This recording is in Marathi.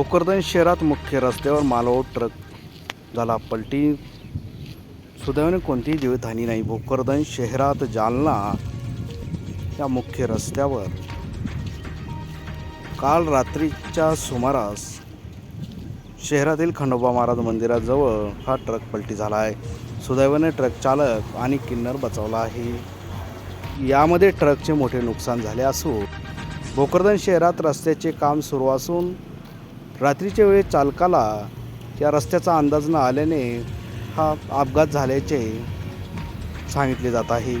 भोकरदन शहरात मुख्य रस्त्यावर मालवाहू ट्रक झाला पलटी. सुदैवाने कोणतीही जीवितहानी नाही. भोकरदन शहरात जालना या मुख्य रस्त्यावर काल रात्रीच्या सुमारास शहरातील खंडोबा महाराज मंदिराजवळ हा ट्रक पलटी झाला आहे. सुदैवाने ट्रक चालक आणि किन्नर बचावला आहे. यामध्ये ट्रकचे मोठे नुकसान झाले असून भोकरदन शहरात रस्त्याचे काम सुरू असून रात्रीच्या वेळी चालकाला या रस्त्याचा अंदाज न आल्याने हा अपघात झाल्याचे सांगितले जात आहे.